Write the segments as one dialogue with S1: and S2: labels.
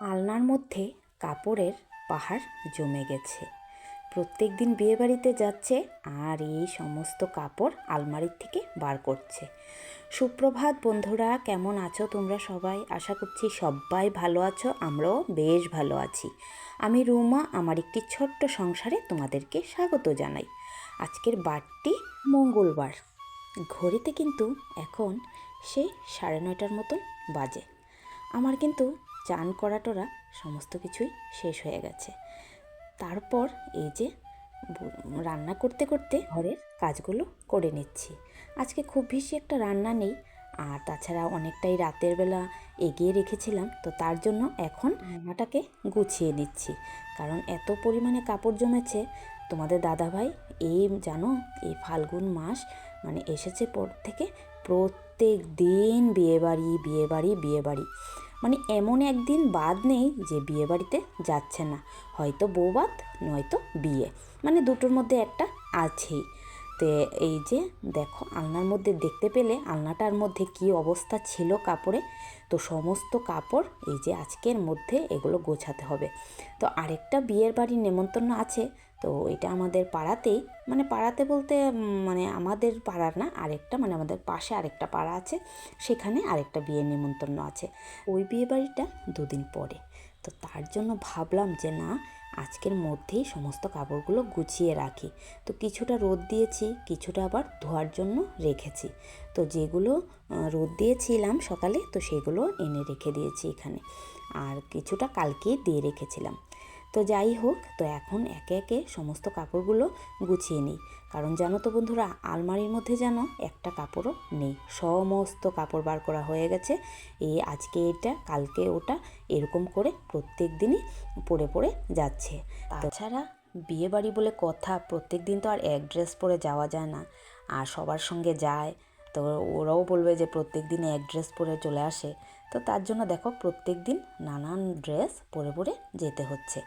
S1: আলনার মধ্যে কাপড়ের পাহাড় জমে গেছে। প্রত্যেক দিন বিয়েবাড়িতে যাচ্ছে আর এই সমস্ত কাপড় আলমারির থেকে বার করছে। সুপ্রভাত বন্ধুরা, কেমন আছো তোমরা সবাই? আশা করছি সবাই ভালো আছো, আমরাও বেশ ভালো আছি। আমি রুমা, আমার একটি ছোট্ট সংসারে তোমাদেরকে স্বাগত জানাই। আজকের বারটি মঙ্গলবার। ঘড়িতে কিন্তু এখন সে সাড়ে নয়টার মতন বাজে। আমার কিন্তু চান করা টোরা সমস্ত কিছুই শেষ হয়ে গেছে। তারপর এই যে রান্না করতে করতে ঘরের কাজগুলো করে নিচ্ছি। আজকে খুব বেশি একটা রান্না নেই, আর তাছাড়া অনেকটাই রাতের বেলা এগিয়ে রেখেছিলাম, তো তার জন্য এখন রান্নাটাকে গুছিয়ে নিচ্ছি। কারণ এত পরিমাণে কাপড় জমেছে, তোমাদের দাদাভাই এই জানো, এই ফাল্গুন মাস মানে এসেছে পর থেকে প্রত্যেক দিন বিয়েবাড়ি বিয়েবাড়ি বিয়েবাড়ি। মানে এমন একদিন বাদ নেই যে বিয়ে বাড়িতে যাচ্ছে না। হয়তো বৌবাত নয়তো বিয়ে। মানে দুটোর মধ্যে একটা আছেই। তো এই যে দেখো, আলনার মধ্যে দেখতে পেলে আলনাটার মধ্যে কি অবস্থা ছিল কাপড়ে? তো সমস্ত কাপড় এই যে আজকের মধ্যে এগুলো গোছাতে হবে। তো আরেকটা বিয়ের বাড়ির নেমন্তন্ন আছে। তো এটা আমাদের পাড়াতেই মানে পাড়াতে বলতে মানে আমাদের পাড়ার না, আরেকটা মানে আমাদের পাশে আরেকটা পাড়া আছে, সেখানে আরেকটা বিয়ের নিমন্ত্রণ আছে। ওই বিয়ে বাড়িটা দুদিন পরে। তো তার জন্য ভাবলাম যে না, আজকের মধ্যেই সমস্ত কাপড়গুলো গুছিয়ে রাখি। তো কিছুটা রোদ দিয়েছি, কিছুটা আবার ধোয়ার জন্য রেখেছি। তো যেগুলো রোদ দিয়েছিলাম সকালে, তো সেগুলো এনে রেখে দিয়েছি এখানে। আর কিছুটা কালকেই দিয়ে রেখেছিলাম। তো যাই হোক, তো এখন একে একে সমস্ত কাপড়গুলো গুছিয়ে নিই। কারণ জানো তো বন্ধুরা, আলমারির মধ্যে যেন একটা কাপড়ও নেই। সমস্ত কাপড় বার করা হয়ে গেছে। এই আজকে এটা, কালকে ওটা, এরকম করে প্রত্যেক দিনই পরে পরে যাচ্ছে। তাছাড়া বিয়ে বাড়ি বলে কথা, প্রত্যেক দিন তো আর এক ড্রেস পরে যাওয়া যায় না। আর সবার সঙ্গে যায়, তো ওরাও বলবে যে প্রত্যেক দিন এক ড্রেস পরে চলে আসে। তো তার জন্য দেখো, প্রত্যেক দিন নানান ড্রেস পরে পরে যেতে হচ্ছে।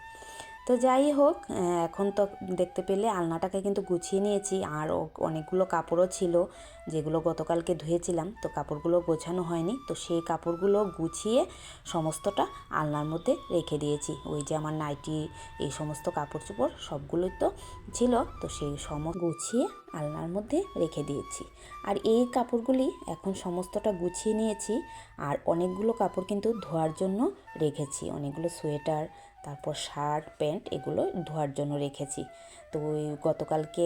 S1: তো যাই হোক এখন তো দেখতে পেলে আলনাটাকে কিন্তু গুছিয়ে নিয়েছি। আর অনেকগুলো কাপড়ও ছিল, যেগুলো গতকালকে ধুয়েছিলাম, তো কাপড়গুলো গোছানো হয়নি। তো সেই কাপড়গুলো গুছিয়ে সমস্তটা আলনার মধ্যে রেখে দিয়েছি। ওই যে আমার নাইটি, এই সমস্ত কাপড় চোপড় সবগুলোই তো ছিল, তো সেই সম গুছিয়ে আলনার মধ্যে রেখে দিয়েছি। আর এই কাপড়গুলি এখন সমস্তটা গুছিয়ে নিয়েছি। আর অনেকগুলো কাপড় কিন্তু ধোয়ার জন্য রেখেছি। অনেকগুলো সোয়েটার তারপর শার্ট, প্যান্ট এগুলো ধোয়ার জন্য রেখেছি। তো ওই গতকালকে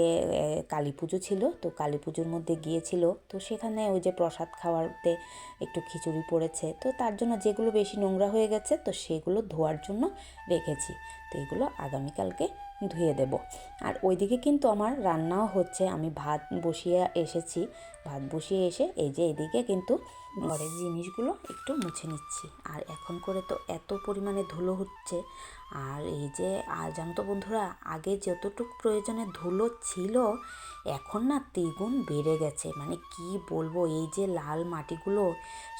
S1: কালী পুজো ছিল, তো কালী পুজোর মধ্যে গিয়েছিল, তো সেখানে ওই যে প্রসাদ খাওয়াতে একটু খিচুড়ি পড়েছে, তো তার জন্য যেগুলো বেশি নোংরা হয়ে গেছে, তো সেগুলো ধোয়ার জন্য রেখেছি। তো এগুলো আগামীকালকে ধুয়ে দেব। আর ওইদিকে কিন্তু আমার রান্নাও হচ্ছে, আমি ভাত বসিয়ে এসেছি, ভাত বসিয়ে এসে এই যে এদিকে কিন্তু ঘরের জিনিসগুলো একটু মুছে নিচ্ছি। আর এখন করে তো এত পরিমাণে ধুলো হচ্ছে, আর এই যে জানো তো বন্ধুরা, আগে যতটুক প্রয়োজনে ধুলো ছিল, এখন না দ্বিগুণ বেড়ে গেছে। মানে কি বলব, এই যে লাল মাটিগুলো,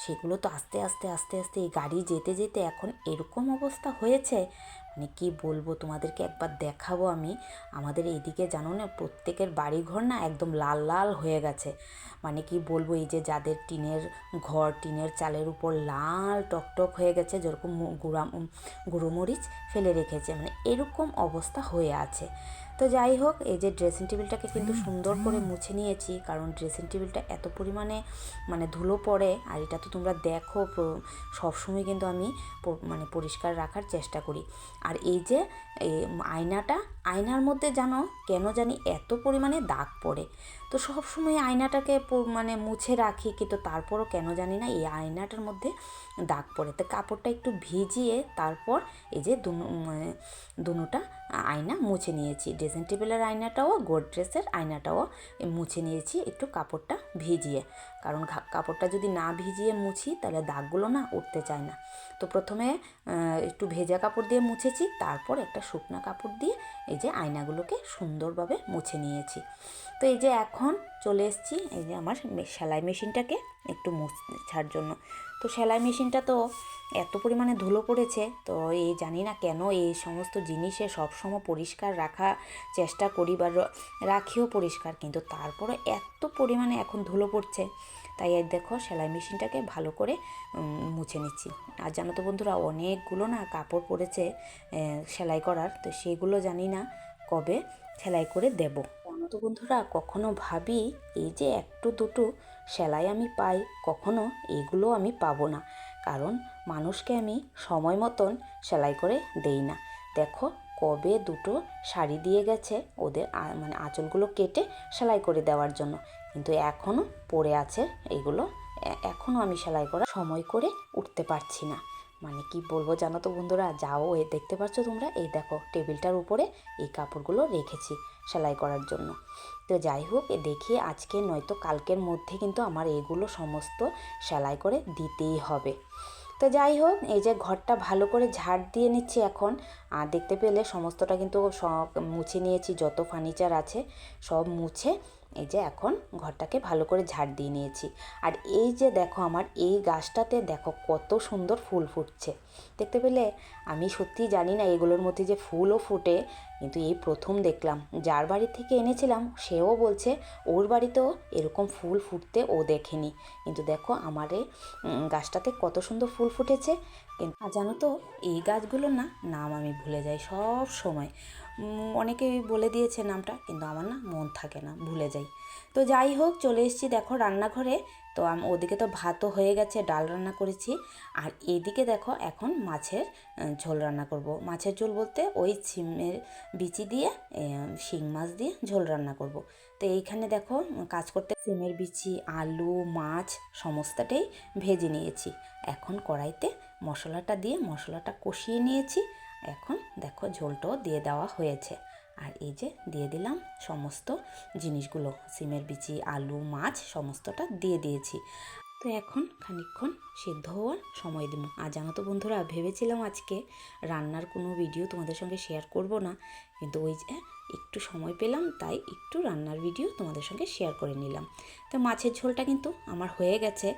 S1: সেগুলো তো আস্তে আস্তে আস্তে আস্তে এই গাড়ি যেতে যেতে এখন এরকম অবস্থা হয়েছে। মানে কি বলব, তোমাদেরকে একবার দেখাবো আমি। আমাদের এইদিকে জানো না, প্রত্যেকের বাড়িঘর না একদম লাল লাল হয়ে গেছে। মানে কি বলব, এই যে যাদের টিনের ঘর টিনের চালের উপর লাল টকটক হয়ে গেছে যেরকম গুঁড়া উম, গুঁড়ো মরিচ ফেলে রেখেছে। মানে এরকম অবস্থা হয়ে আছে। তো যাই হোক এই যে ড্রেসিং টেবিলটাকে কিন্তু সুন্দর করে মুছে নিয়েছি কারণ ড্রেসিং টেবিলটা এত পরিমাণে মানে ধুলো পড়ে আর এটা তো তোমরা দেখো সবসময় কিন্তু আমি মানে পরিষ্কার রাখার চেষ্টা করি। আর এই যে আয়নাটা আয়নার মধ্যে জানো কেন জানি এত পরিমাণে দাগ পড়ে। তো সব সময় আয়নাটাকে মানে মুছে রাখি, কিন্তু তারপরও কেন জানি না এই আয়নাটার মধ্যে দাগ পড়ে। তো কাপড়টা একটু ভিজিয়ে তারপর এই যে দুনো মানে দুনোটা আয়না মুছে নিয়েছি। ড্রেসিং টেবিলের আয়নাটাও গোদরেজের আয়নাটাও মুছে নিয়েছি একটু কাপড়টা ভিজিয়ে। কারণ কাপড়টা যদি না ভিজিয়ে মুছি, তাহলে দাগগুলো না উঠতে চায় না। তো প্রথমে একটু ভেজা কাপড় দিয়ে মুছেছি, তারপর একটা শুকনো কাপড় দিয়ে এই যে আয়নাগুলোকে সুন্দরভাবে মুছে নিয়েছি। তো এই যে এখন চলে এসেছি এই যে আমার সেলাই মেশিনটাকে একটু মোছার জন্য। তো সেলাই মেশিনটা তো এত পরিমাণে ধুলো পড়েছে তো এই জানি না কেন এই সমস্ত জিনিসে সবসময় পরিষ্কার রাখা চেষ্টা করি বা রাখিও পরিষ্কার কিন্তু তারপরে এত পরিমাণে এখন ধুলো পড়ছে। তাই এই দেখো সেলাই মেশিনটাকে ভালো করে মুছে নিচ্ছি। আর জানো তো বন্ধুরা অনেকগুলো না কাপড় আহ, সেলাই করার তো সেগুলো জানি না কবে সেলাই করে দেব। তো বন্ধুরা, কখনো ভাবি এই যে একটু দুটো সেলাই আমি পাই, কখনো এগুলো আমি পাবো না। কারণ মানুষকে আমি সময় মতন সেলাই করে দেই না। দেখো কবে দুটো শাড়ি দিয়ে গেছে ওদের মানে আঁচলগুলো কেটে সেলাই করে দেওয়ার জন্য। কিন্তু এখনও পড়ে আছে এগুলো এখনও আমি সেলাই করা সময় করে উঠতে পারছি না। মানে কি বলব জানো তো বন্ধুরা? যাও, এ দেখতে পাচ্ছ তোমরা? এই দেখো, টেবিলটার উপরে এই কাপড়গুলো রেখেছি সেলাই করার জন্য। তো যাই হোক, এ দেখি আজকে নয়তো কালকের মধ্যে কিন্তু আমার এগুলো সমস্ত সেলাই করে দিতেই হবে। তো যাই হোক, এই যে ঘরটা ভালো করে ঝাড় দিয়ে নিচ্ছি এখন। আর দেখতে পেলে সমস্তটা কিন্তু সব মুছে নিয়েছি, যত ফার্নিচার আছে সব মুছে। এই যে এখন ঘরটাকে ভালো করে ঝাড় দিয়ে নিয়েছি। আর এই যে দেখো আমার, এই গাছটাতে দেখো কত সুন্দর ফুল ফুটছে। দেখতে পেলে? আমি সত্যি জানি না এগুলোর মধ্যে যে ফুলও ফুটে, কিন্তু এই প্রথম দেখলাম। যার বাড়ি থেকে এনেছিলাম, সেও বলছে ওর বাড়িতেও এরকম ফুল ফুটতে ও দেখেনি। কিন্তু দেখো আমার গাছটাতে কত সুন্দর ফুল ফুটেছে। কিন্তু জানো তো, এই গাছগুলোর না নাম আমি ভুলে যাই সব সময়। উম, অনেকেই বলে দিয়েছে নামটা কিন্তু আমার না মন থাকে না ভুলে যাই। তো যাই হোক চলে এসেছি দেখো রান্নাঘরে। তো ওদিকে তো ভাতও হয়ে গেছে ডাল রান্না করেছি। আর এদিকে দেখো এখন মাছের ঝোল রান্না করব। মাছের ঝোল বলতে ওই ছিমের বিচি দিয়ে শিং মাছ দিয়ে ঝোল রান্না করব। তো এইখানে দেখো কাজ করতে সিমের বিচি আলু মাছ সমস্তটাই ভেজে নিয়েছি। এখন কড়াইতে মশলাটা দিয়ে মশলাটা কষিয়ে নিয়েছি। এখন দেখো ঝোলটাও দিয়ে দেওয়া হয়েছে। আর এই যে দিয়ে দিলাম সমস্ত জিনিসগুলো, সিমের বিচি, আলু, মাছ, সমস্তটা দিয়ে দিয়েছি। তো এখন খানিকক্ষণ সিদ্ধ হওয়ার সময় দিব। আর জানো তো বন্ধুরা, ভেবেছিলাম আজকে রান্নার কোনো ভিডিও তোমাদের সঙ্গে শেয়ার করব না, কিন্তু ওই যে একটু সময় পেলাম, তাই একটু রান্নার ভিডিও তোমাদের সঙ্গে শেয়ার করে নিলাম। তো মাছের ঝোলটা কিন্তু আমার হয়ে গেছে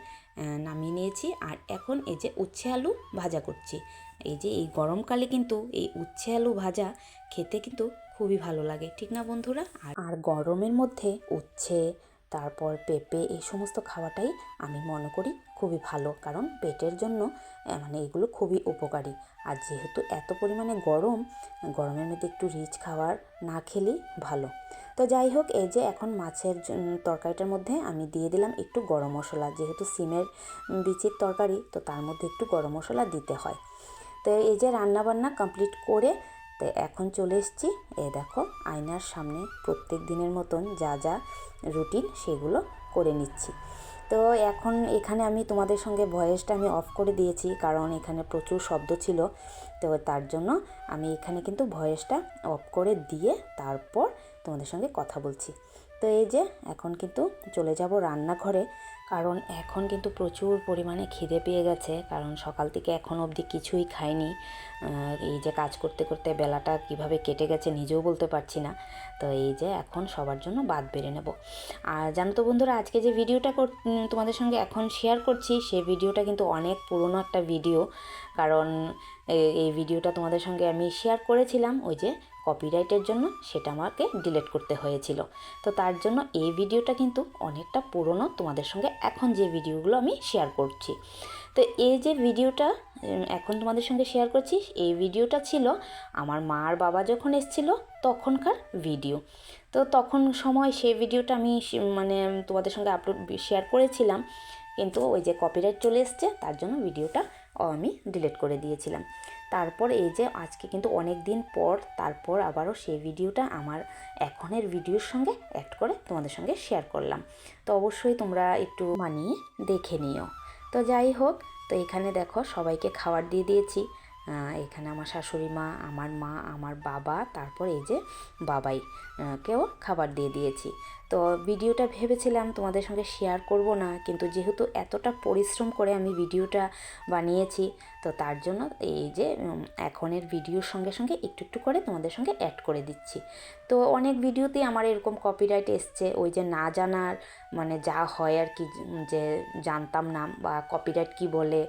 S1: নামিয়ে নিয়েছি। আর এখন এই যে উচ্ছে আলু ভাজা করছি। এই যে এই গরমকালে কিন্তু এই উচ্ছে আলু ভাজা খেতে কিন্তু খুবই ভালো লাগে, ঠিক না বন্ধুরা? আর গরমের মধ্যে উচ্ছে, তারপর পেঁপে এই সমস্ত খাওয়াটাই আমি মনে করি খুবই ভালো, কারণ পেটের জন্য মানে এগুলো খুবই উপকারী। আর যেহেতু এত পরিমাণে গরম, গরমের মধ্যে একটু রিচ খাবার না খেলেই ভালো। তো যাই হোক, এই যে এখন মাছের তরকারিটার মধ্যে আমি দিয়ে দিলাম একটু গরম মশলা, যেহেতু সিমের বিচির তরকারি, তো তার মধ্যে একটু গরম মশলা দিতে হয়। তো এই যে রান্না বান্না কমপ্লিট করে তো এখন চলে এসেছি। এ দেখো, আয়নার সামনে প্রত্যেক দিনের মতন যা যা রুটিন সেগুলো করে নিচ্ছি। তো এখন এখানে আমি তোমাদের সঙ্গে ভয়েসটা আমি অফ করে দিয়েছি, কারণ এখানে প্রচুর শব্দ ছিল। তো তার জন্য আমি এখানে কিন্তু ভয়েসটা অফ করে দিয়ে তারপর তোমাদের সঙ্গে কথা বলছি। তো এই যে, এখন কিন্তু চলে যাব রান্নাঘরে। কারণ এখন কিন্তু প্রচুর পরিমাণে খিদে পেয়ে গেছে। কারণ সকাল থেকে এখন অবধি কিছুই খাইনি। এই যে কাজ করতে করতে বেলাটা কীভাবে কেটে গেছে নিজেও বলতে পারছি না। তো এই যে এখন সবার জন্য বাদ বেড়ে নেব। আর জানো তো বন্ধুরা, আজকে যে ভিডিওটা তোমাদের সঙ্গে এখন শেয়ার করছি সেই ভিডিওটা কিন্তু অনেক পুরনো একটা ভিডিও। কারণ এই ভিডিওটা তোমাদের সঙ্গে আমি শেয়ার করেছিলাম, ওই যে কপিরাইটের জন্য সেটা আমাকে ডিলেট করতে হয়েছিল। তো তার জন্য এই ভিডিওটা কিন্তু অনেকটা পুরনো। তোমাদের সঙ্গে এখন যে ভিডিওগুলো আমি শেয়ার করছি। তো এই যে ভিডিওটা এখন তোমাদের সঙ্গে শেয়ার করছি, এই ভিডিওটা ছিল আমার মা আর বাবা যখন এসেছিল তখনকার ভিডিও তো তখন সময় সেই ভিডিওটা আমি মানে তোমাদের সঙ্গে আপলোড শেয়ার করেছিলাম। কিন্তু ওই যে কপিরাইট চলে এসছে, তার জন্য ভিডিওটা আমি ডিলিট করে দিয়েছিলাম। তারপর এই যে আজকে কিন্তু অনেক দিন পর তারপর আবারও সেই ভিডিওটা আমার এখনের ভিডিওর সঙ্গে অ্যাড করে তোমাদের সঙ্গে শেয়ার করলাম। তো অবশ্যই তোমরা একটু মানিয়ে দেখে নিও। তো যাই হোক, তো এখানে দেখো সবাইকে খাবার দিয়ে দিয়েছি। এখানে আমার শাশুড়ি মা, আমার মা, আমার বাবা, তারপর এই যে বাবাই কেও খাবার দিয়ে দিয়েছি। তো ভিডিওটা ভেবেছিলাম তোমাদের সঙ্গে শেয়ার করব না, কিন্তু যেহেতু এতটা পরিশ্রম করে আমি ভিডিওটা বানিয়েছি, তো তার জন্য এই যে এখনের ভিডিওর সঙ্গে সঙ্গে একটু একটু করে তোমাদের সঙ্গে অ্যাড করে দিচ্ছি। তো অনেক ভিডিওতেই আমার এরকম কপিরাইট এসছে, ওই যে না জানার মানে যা হয় আর কি, যে জানতাম না বা কপিরাইট কি বলে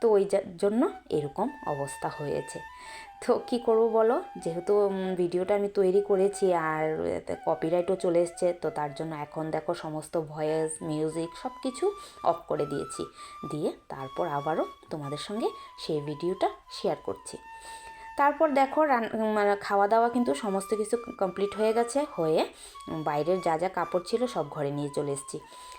S1: তো ওই জন্য এরকম অবস্থা হয়েছে। তো কী করব বলো? যেহেতু ভিডিওটা আমি তৈরি করেছি আর কপিরাইটও চলে এসছে, তো তার জন্য এখন দেখো সমস্ত ভয়েস মিউজিক সব কিছু অফ করে দিয়েছি। দিয়ে তারপর আবারও তোমাদের সঙ্গে সেই ভিডিওটা শেয়ার করছি। তারপর দেখো মানে খাওয়া দাওয়া কিন্তু সমস্ত কিছু কমপ্লিট হয়ে গেছে, হয়ে বাইরের যা যা কাপড় ছিল সব ঘরে নিয়ে চলে এসেছি।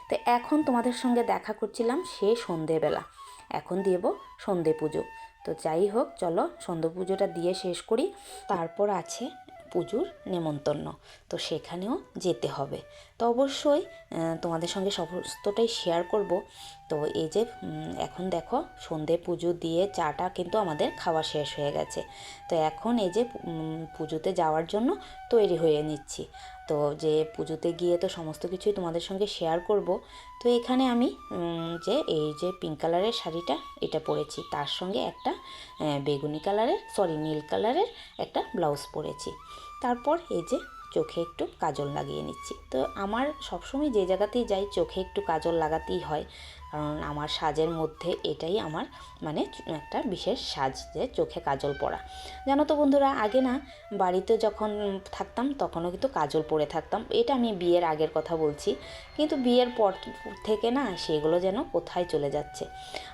S1: তো এখন তোমাদের সঙ্গে দেখা করছিলাম সে সন্ধেবেলা। এখন দেব সন্ধে পুজো। তো যাই হোক, চলো সন্ধে পুজোটা দিয়ে শেষ করি। তারপর আছে পুজোর নেমন্তন্ন। তো সেখানেও যেতে হবে। তো অবশ্যই তোমাদের সঙ্গে সমস্তটাই শেয়ার করব। তো এই যে এখন দেখো সন্ধে পুজো দিয়ে চাটা কিন্তু আমাদের খাওয়া শেষ হয়ে গেছে। তো এখন এই যে পুজোতে যাওয়ার জন্য তৈরি হয়ে নিচ্ছি। তো যে পুজোতে গিয়ে তো সমস্ত কিছুই তোমাদের সঙ্গে শেয়ার করব। তো এখানে আমি যে এই যে পিঙ্ক কালারের শাড়িটা, এটা পরেছি। তার সঙ্গে একটা বেগুনি কালারের সরি নীল কালারের একটা ব্লাউজ পরেছি। তারপর এই যে চোখে একটু কাজল লাগিয়ে নিচ্ছি। তো আমার সবসময় যে জায়গাতেই যাই, চোখে একটু কাজল লাগাতেই হয়। কারণ আমার সাজের মধ্যে এটাই আমার মানে একটা বিশেষ সাজ যে চোখে কাজল পরা। জানো তো বন্ধুরা, আগে না বাড়িতে যখন থাকতাম তখনও কিন্তু কাজল পরে থাকতাম। এটা আমি বিয়ের আগের কথা বলছি। কিন্তু বিয়ের পর থেকে না সেগুলো যেন কোথায় চলে যাচ্ছে।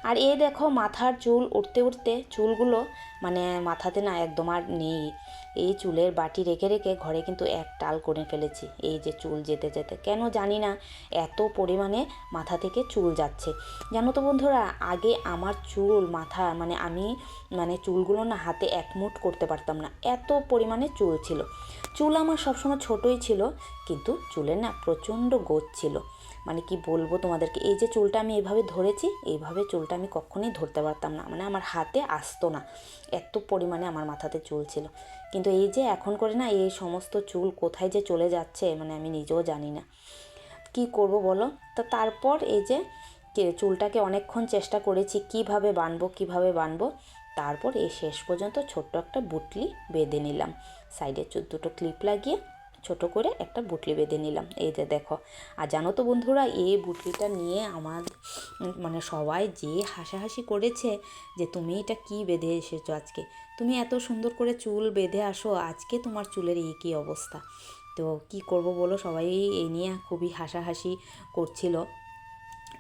S1: আর এই দেখো মাথার চুল উঠতে উঠতে চুলগুলো মানে মাথাতে না একদম আর নেই। এই চুলের বাটি রেখে রেখে ঘরে কিন্তু এক টাল করে ফেলেছি। এই যে চুল যেতে যেতে, কেন জানি না এত পরিমাণে মাথা থেকে চুল যাচ্ছে। জানো তো বন্ধুরা, আগে আমার চুল, মাথা মানে আমি মানে চুলগুলো না হাতে একমুট করতে পারতাম না। এত পরিমাণে চুল ছিল। চুল আমার সবসময় ছোটোই ছিল, কিন্তু চুলের না প্রচণ্ড গোছ ছিল। মানে কি বলব তোমাদেরকে, এই যে চুলটা আমি এইভাবে ধরেছি, এইভাবে চুলটা আমি কখনোই ধরতে পারতাম না। মানে আমার হাতে আসতো না। এত পরিমাণে আমার মাথাতে চুল ছিল। কিন্তু এই যে এখন করে না এই সমস্ত চুল কোথায় যে চলে যাচ্ছে মানে আমি নিজেও জানি না। কি করব বলো? তো তারপর এই যে চুলটাকে অনেকক্ষণ চেষ্টা করেছি কীভাবে বানবো কীভাবে বানবো, তারপর এই শেষ পর্যন্ত ছোট্ট একটা বুটলি বেঁধে নিলাম। সাইডে দুটো ক্লিপ লাগিয়ে ছোট করে একটা বুটলি বেঁধে নিলাম। এই যে দেখো, আর জানো তো বন্ধুরা এই বুটলিটা নিয়ে আমার মানে সবাই যে হাসাহাসি করেছে যে তুমি এটা কি বেঁধে এসেছ আজকে? তুমি এত সুন্দর করে চুল বেঁধে আসো, আজকে তোমার চুলের এই কী অবস্থা? তো কি করব বলো? সবাই এই নিয়ে খুবই হাসাহাসি করছিল।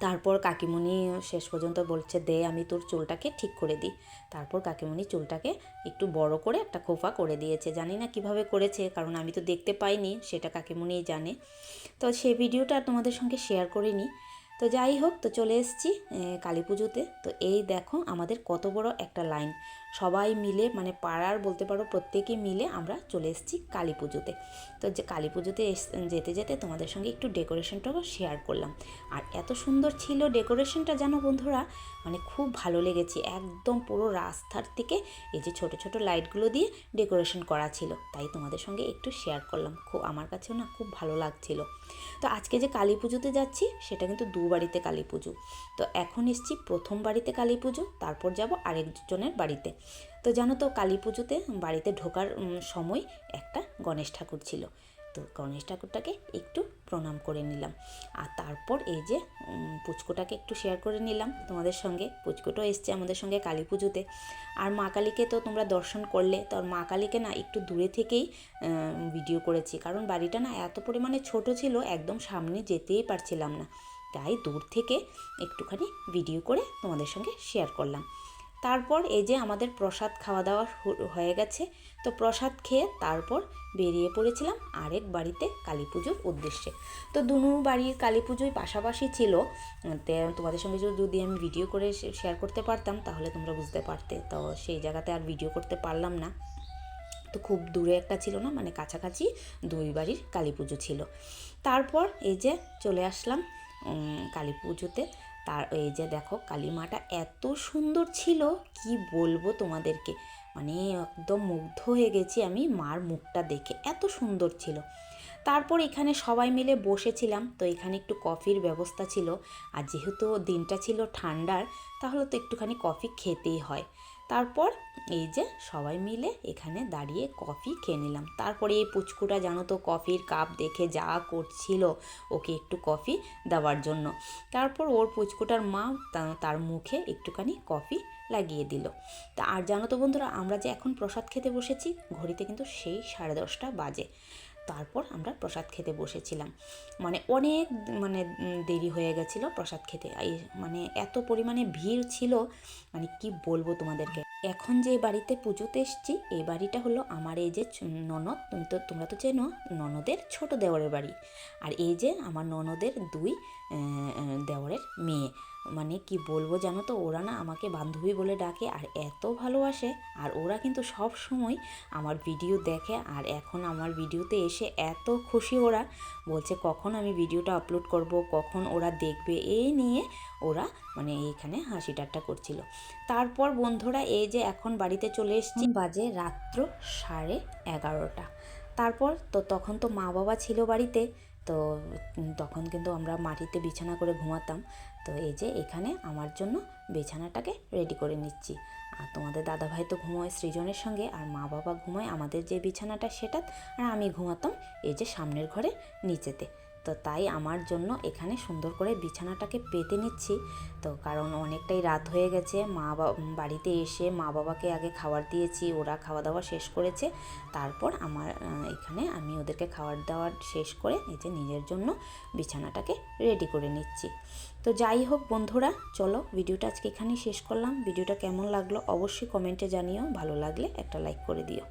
S1: তারপর কাকিমণি শেষ পর্যন্ত বলছে, দে, আমি তোর চুলটাকে ঠিক করে দিই। তারপর কাকিমণি চুলটাকে একটু বড় করে একটা খোফা করে দিয়েছে। জানি না কীভাবে করেছে, কারণ আমি তো দেখতে পাইনি, সেটা কাকিমণি জানে। তো সেই ভিডিওটা তোমাদের সঙ্গে শেয়ার করে নিই তো যাই হোক, তো চলে এসেছি কালী পুজোতে। তো এই দেখো আমাদের কত বড় একটা লাইন সবাই মিলে মানে পাড়ার বলতে পারো প্রত্যেকে মিলে আমরা চলে এসেছি কালী পুজোতে। তো যে কালী পুজোতে যেতে যেতে তোমাদের সঙ্গে একটু ডেকোরেশনটাও শেয়ার করলাম। আর এত সুন্দর ছিল ডেকোরেশনটা জানো বন্ধুরা? মানে খুব ভালো লেগেছে। একদম পুরো রাস্তার থেকে এই যে ছোট ছোট লাইটগুলো দিয়ে ডেকোরেশন করা ছিল। তাই তোমাদের সঙ্গে একটু শেয়ার করলাম। খুব আমার কাছেও না খুব ভালো লাগছিল। তো আজকে যে কালী পুজোতে যাচ্ছি, সেটা কিন্তু দু বাড়িতে কালী পুজো। তো এখন এসছি প্রথম বাড়িতে কালী পুজো, তারপর যাব আরেকজনের বাড়িতে। তো জানো তো কালী পুজোতে বাড়িতে ঢোকার সময় একটা গণেশ ঠাকুর ছিল। তো গণেশ ঠাকুরটাকে একটু প্রণাম করে নিলাম। আর তারপর এই যে পুচকোটাকে একটু শেয়ার করে নিলাম তোমাদের সঙ্গে। পুচকোটাও এসছে আমাদের সঙ্গে কালী পুজোতে। আর মা কালীকে তো তোমরা দর্শন করলে, তো মা কালীকে না একটু দূরে থেকেই ভিডিও করেছি। কারণ বাড়িটা না এত পরিমাণে ছোট ছিল, একদম সামনে যেতেই পারছিলাম না। তাই দূর থেকে একটুখানি ভিডিও করে তোমাদের সঙ্গে শেয়ার করলাম। তারপর এই যে আমাদের প্রসাদ খাওয়া দাওয়া হয়ে গেছে, তো প্রসাদ খেয়ে তারপর বেরিয়ে পড়েছিলাম আরেক বাড়িতে কালী পুজোর উদ্দেশ্যে। তো দুনু বাড়ির কালী পুজোই পাশাপাশি ছিল। তোমাদের সঙ্গে যদি- আমি ভিডিও করে শেয়ার করতে পারতাম, তাহলে তোমরা বুঝতে পারতে। তো সেই জায়গাতে আর ভিডিও করতে পারলাম না। তো খুব দূরে একটা ছিল না মানে কাছাকাছি দুই বাড়ির কালী পুজো ছিল। তারপর এই যে চলে আসলাম কালী পুজোতে। তার এই যে দেখো, কালীমাটা এত সুন্দর ছিল, কি বলব তোমাদেরকে? মানে একদম মুগ্ধ হয়ে গেছি আমি মার মুখটা দেখে, এত সুন্দর ছিল। তারপর এখানে সবাই মিলে বসেছিলাম, তো এখানে একটু কফির ব্যবস্থা ছিল। আর যেহেতু দিনটা ছিল ঠান্ডার, তাহলে তো একটুখানি কফি খেতেই হয়। তারপর এই যে সবাই মিলে এখানে দাঁড়িয়ে কফি খেয়ে নিলাম। তারপরে এই পুচকুটা জানো তো কফির কাপ দেখে যা করছিল ওকে একটু কফি দেওয়ার জন্য। তারপর ওর পুচকুটার মা তার মুখে একটুখানি কফি লাগিয়ে দিল। তা আর জানো তো বন্ধুরা, আমরা যে এখন প্রসাদ খেতে বসেছি, ঘড়িতে কিন্তু সেই সাড়ে দশটা বাজে। তারপর আমরা প্রসাদ খেতে বসেছিলাম। মানে অনেক মানে দেরি হয়ে গেছিল প্রসাদ খেতে। মানে এত পরিমাণে ভিড় ছিল মানে কি বলব তোমাদেরকে? এখন যে বাড়িতে পুজোতে এসেছি এই বাড়িটা হলো আমার এই যে ননদ তুমি তো তোমরা তো চেনো ননদের ছোট দেওয়ারের বাড়ি। আর এই যে আমার ননদের দুই আহ, মেয়ে। মানে কি বলব জানো তো? ওরা না আমাকে বান্ধবী বলে ডাকে আর এত ভালোবাসে। আর ওরা কিন্তু সব সময় আমার ভিডিও দেখে আর এখন আমার ভিডিওতে এসে এত খুশি ওরা। বলছে, কখন আমি ভিডিওটা আপলোড করব? কখন ওরা দেখবে? এই নিয়ে ওরা মানে এইখানে হাসি ঠাট্টা করছিল। তারপর বন্ধুরা এই যে এখন বাড়িতে চলে এসেছি। বাজে রাত্র সাড়ে এগারোটা। তারপর তো তখন তো মা বাবা ছিল বাড়িতে। তো তখন কিন্তু আমরা মাটিতে বিছানা করে ঘুমাতাম। তো এই যে এখানে আমার জন্য বিছানাটাকে রেডি করে নিচ্ছি। আর তোমাদের দাদাভাই তো ঘুমোয়, সৃজনের সঙ্গে, আর মা বাবা ঘুমোয় আমাদের যে বিছানাটা সেটা আর আমি ঘুমাতাম এই যে সামনের ঘরে নিচেতে। তো তাই আমার জন্য এখানে সুন্দর করে বিছানাটাকে পেতে নিচ্ছি। তো কারণ অনেকটাই রাত হয়ে গেছে, মা বাড়িতে এসে মা বাবাকে আগে খাবার দিয়েছি, ওরা খাওয়া দাওয়া শেষ করেছে। তারপর আমার এখানে আমি ওদেরকে খাবার দাওয়ার শেষ করে যে নিজের জন্য বিছানাটাকে রেডি করে নিচ্ছি। তো যাই হোক বন্ধুরা, চলো ভিডিওটা আজকে এখানেই শেষ করলাম। ভিডিওটা কেমন লাগল অবশ্যই কমেন্টে জানিও, ভালো লাগলে একটা লাইক করে দিও।